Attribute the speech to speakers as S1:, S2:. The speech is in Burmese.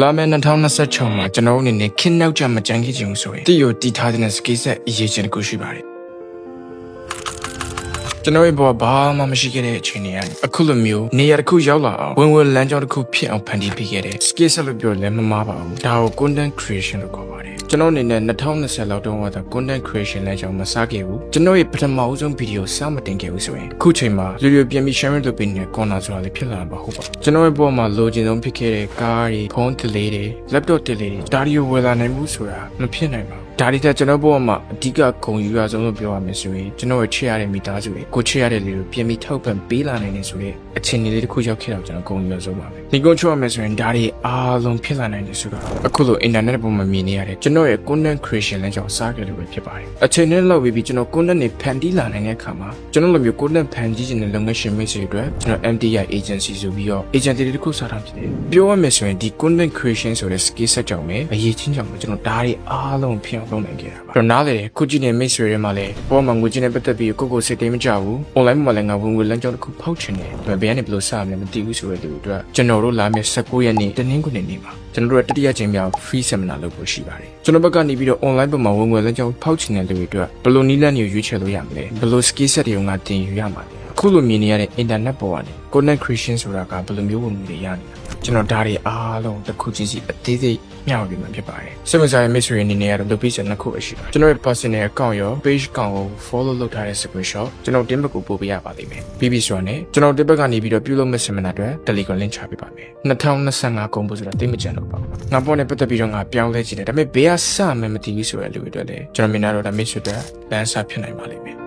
S1: လာမယ့်2026မှာကျွန်တော်တို့အနေနဲ့ခင်းနောက်ကြမကြမ်းခဲ့ချင်ဘူးဆိုရင်တည်ရတည်ထားတဲ့ skill set အရေးချင်းတစ်ခုရှိပါတယ်ကျွန်တော်ရဲ့ဘဝဘာမှမရှိခဲ့တဲ့အချိန်တွေကနေအခုလိုမျိုးနေရာတစ်ခုရောက်လာအောင်ဝင်ဝင်လမ်းကြောင်းတစ်ခုဖြစ်အောင်ဖန်တီးပေးခဲ့တဲ့ skill set လို့ပြောရင်လည်းမမှားပါဘူးဒါကို content creation လို့ခေါ်ပါတယ် ကျွန်တော်အနေနဲ့2020လောက်တုန်းက content creation လမ်းကြောင်းမစခဲ့ဘူးကျွန်တော်ရဲ့ပထမအဆုံးဗီဒီယိုစမတင်ခဲ့ဘူးဆိုရင်အခုချိန်မှာလူတွေပြန်ပြီး sharing လုပ်ပေးနေတဲ့ corner ဆိုတာလေးဖြစ်လာမှာဟုတ်ပါဘူးကျွန်တော်ရဲ့ဘဝမှာလိုချင်ဆုံးဖြစ်ခဲ့တဲ့ကားတွေဖုန်း delay တွေ laptop delay တွေဒါတွေကိုဝယ်လာနိုင်မှုဆိုတာမဖြစ်နိုင်ပါဘူးဒါတွေတက်ကျွန်တော်ဘဝမှာအဓိကဂုဏ်ယူရဆုံးလို့ပြောရမယ်ဆိုရင်ကျွန်တော်ရဲ့ချစ်ရတဲ့မိသားစုတွေကိုချစ်ရတဲ့လူတွေပြင်ပြီးထောက်ပံ့ပေးလာနိုင်နေဆိုတဲ့အခြေအနေလေးတစ်ခုရောက်ခဲ့တော့ကျွန်တော်ဂုဏ်ယူရဆုံးပါပဲဒီကုန်းချောရမယ်ဆိုရင်ဒါတွေအားလုံးဖြစ်လာနိုင်တယ်ဆိုတာအခုလို internet ပေါ်မှာမြင်နေရတယ်ကျွန်တော်ရဲ့ content creation လမ်းကြောင်းစားခဲ့လို့ပဲဖြစ်ပါတယ်အချိန်နဲ့လောက်ပြီးကျွန်တော် content တွေဖန်တီးလာနိုင်တဲ့အခါမှာကျွန်တော်လိုမျိုး content ဖန်တီးခြင်းတဲ့လုပ်ငန်းရှင်မိတ်ဆွေတွေအတွက်ကျွန်တော် MTI agency ဆိုပြီးတော့ agency တွေတစ်ခုစထားဖြစ်တယ်ပြောရမယ်ဆိုရင်ဒီ content creation ဆိုတဲ့ skill set ကြောင့်ပဲအရေးချင်းကြောင့်ပဲကျွန်တော်ဒါတွေအားလုံးဖြစ်အောင်လုပ်နိုင်ခဲ့တာပါကျွန်တော်နားလေတယ်ခုကြည့်နေမိတ်ဆွေတွေမှာလည်းဘောမှာငွေချင်းနဲ့ပတ်သက်ပြီးကိုကိုစိတ်သိမ်းမကြဘူး online မှာလည်းငါဝင်ဝင်လမ်းကြောင်းတစ်ခုဖောက်ချင်တယ်ဒါပေမဲ့ဘယ်ကနေဘယ်လိုစမလဲမသိဘူးဆိုတဲ့လူတွေအတွက်ကျွန်တော်တို့လာမယ့်19ရက်နေ့တနင်္ဂနွေနေ့မှာ ကျွန်တော်တို့ရဲ့တတိယကြိမ်မြောက် free seminar လုပ်ဖို့ရှိပါတယ်ကျွန်တော်ဘက်ကနေပြီးတော့ online ပေါ်မှာဝင်ဝင်လမ်းကြောင်းဖောက်ချင်တဲ့လူတွေအတွက်ဘယ်လိုနည်းလမ်းတွေရွေးချယ်လို့ရမလဲဘယ်လို skill set တွေကိုငါသင်ယူရမှာလဲအခုလိုမြင်နေရတဲ့ internet ပေါ်ကနေ content creation ဆိုတာကဘယ်လိုမျိုးဝင်တွေရနေတာ ကျွန်တော်ဒါတွေအားလုံးတစ်ခုချင်းစီအသေးသေးမျှဝေပြီးမှဖြစ်ပါတယ်စိတ်ဝင်စားတဲ့ mystery အနေနဲ့ကတော့လုပ်ပြီးစနှစ်ခုပဲရှိပါတယ်ကျွန်တော်ရဲ့ personal account ရော page account ကို follow လုပ်ထားတဲ့ screenshot ကျွန်တော်တင်းဘက်ကိုပို့ပေးရပါလိမ့်မယ်ပြီးပြီဆိုတော့ ਨੇ ကျွန်တော်တင်းဘက်ကနေပြီးတော့ပြုလုပ်မယ့် seminar အတွက် Telegram link ချပေးပါမယ်2025ကုန်ဖို့ဆိုတာသိမကြံတော့ပါဘူးငါပေါ်နဲ့ပတ်သက်ပြီးတော့ငါပြောင်းလဲကြည့်တယ်ဒါပေမဲ့ဘေးကစမယ်မသိဘူးဆိုတဲ့လူတွေအတွက်လည်းကျွန်တော်မြင်တာတော့ဒါ mystery အတွက်လမ်းစာဖြစ်နိုင်ပါလိမ့်မယ်